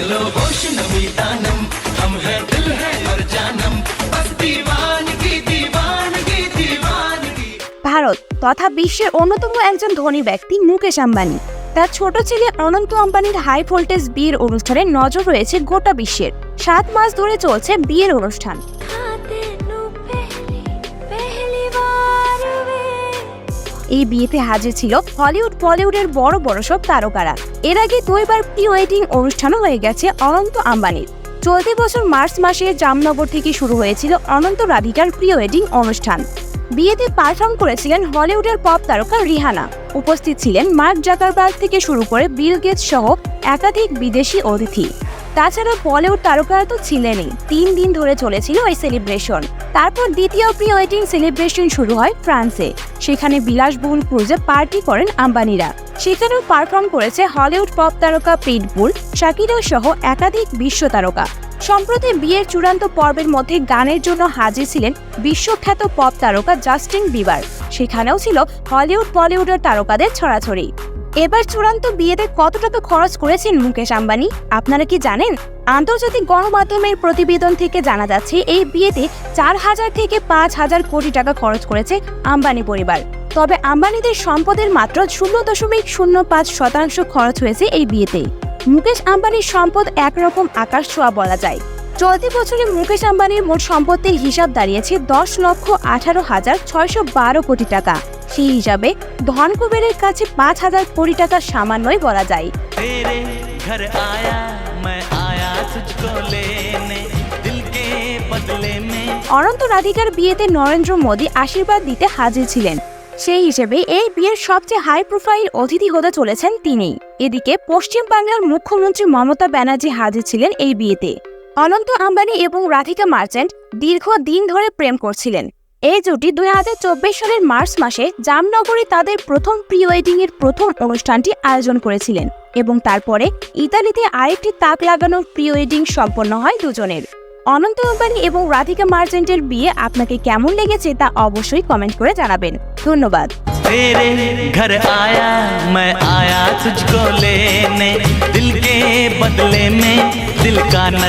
लो होश नमी तानम हम है दिल है और जानम बस दीवानगी दीवानगी दीवानगी ভারত তথা বিশ্বের অন্যতম একজন ধনী ব্যক্তি মুকেশ আম্বানি তার ছোট ছেলে অনন্ত আম্বানির হাই ভোল্টেজ বিয়ের অনুষ্ঠানে নজর রয়েছে গোটা বিশ্বের সাত মাস ধরে চলছে বিয়ের অনুষ্ঠান এই বিয়েতে হাজির ছিল হলিউড, বলিউডের বড় বড় সব তারকারা। এর আগে দুইবার প্রি ওয়েডিং অনুষ্ঠানও হয়ে গেছে অনন্ত আম্বানির। চলতি বছর মার্চ মাসে জামনগর থেকে শুরু হয়েছিল অনন্ত রাধিকার প্রি ওয়েডিং অনুষ্ঠান। বিয়েতে পারফর্ম করেছিলেন হলিউডের পপ তারকা রিহানা। উপস্থিত ছিলেন মার্ক জাকারবার্গ থেকে শুরু করে বিল গেটস সহ একাধিক বিদেশি অতিথি। তাছাড়া বলিউড তারকারা তো ছিলেনই। তিন দিন ধরে চলেছিল এই সেলিব্রেশন। তারপর দ্বিতীয় প্রি ওয়েডিং সেলিব্রেশন শুরু হয় ফ্রান্সে। সেখানে বিলাসবহুল ক্রুজে পার্টি করেন আম্বানিরা। সেখানেও পারফর্ম করেছে হলিউড পপ তারকা পিটবুল শাকিরা সহ একাধিক বিশ্ব তারকা। সম্প্রতি বিয়ের চূড়ান্ত পর্বের মধ্যে গানের জন্য হাজির ছিলেন বিশ্বখ্যাত পপ তারকা জাস্টিন বিবার। সেখানেও ছিল হলিউড বলিউডের তারকাদের ছড়াছড়ি। এবার চূড়ান্ত বিয়েতে কত টাকা খরচ করেছেন মুকেশ আম্বানি? আপনারা কি জানেন? আন্তর্জাতিক গণমাধ্যমের প্রতিবেদন থেকে জানা যাচ্ছে, এই বিয়েতে চার হাজার থেকে পাঁচ হাজার কোটি টাকা খরচ করেছে আম্বানি পরিবার। তবে আম্বানিদের সম্পদের মাত্র শূন্য দশমিক শূন্য পাঁচ শতাংশ খরচ হয়েছে এই বিয়েতে। মুকেশ আম্বানির সম্পদ একরকম আকাশ ছোঁয়া বলা যায়। চলতি বছরে মুকেশ আম্বানির মোট সম্পত্তির হিসাব দাঁড়িয়েছে দশ লক্ষ আঠারো হাজার ছয়শো বারো কোটি টাকা। সেই হিসাবে ধন কুবেরের কাছে পাঁচ হাজার কোটি টাকা সামান্যই বলা যায়। অনন্ত রাধিকার বিয়েতে নরেন্দ্র মোদী আশীর্বাদ দিতে হাজির ছিলেন। সেই হিসেবে এই বিয়ের সবচেয়ে হাই প্রোফাইল অতিথি হতে চলেছেন তিনি। এদিকে পশ্চিম বাংলার মুখ্যমন্ত্রী মমতা ব্যানার্জি হাজির ছিলেন এই বিয়েতে। অনন্ত আম্বানি এবং রাধিকা মার্চেন্ট দীর্ঘ দিন ধরে প্রেম করছিলেন। এই জুটি দুই হাজার চব্বিশ সালের মার্চ মাসে জামনগরে তাদের প্রথম প্রি ওয়েডিং এর প্রথম অনুষ্ঠানটি আয়োজন করেছিলেন এবং তারপরে ইতালিতে আরেকটি তাক লাগানোর প্রি ওয়েডিং সম্পন্ন হয় দুজনের অনন্ত আম্বানি এবং রাধিকা মার্চেন্টের বিয়ে আপনাকে কেমন লেগেছে তা অবশ্যই কমেন্ট করে জানাবেন ধন্যবাদ तेरे घर आया मैं आया तुझको लेने दिल के बदले में दिल का नजर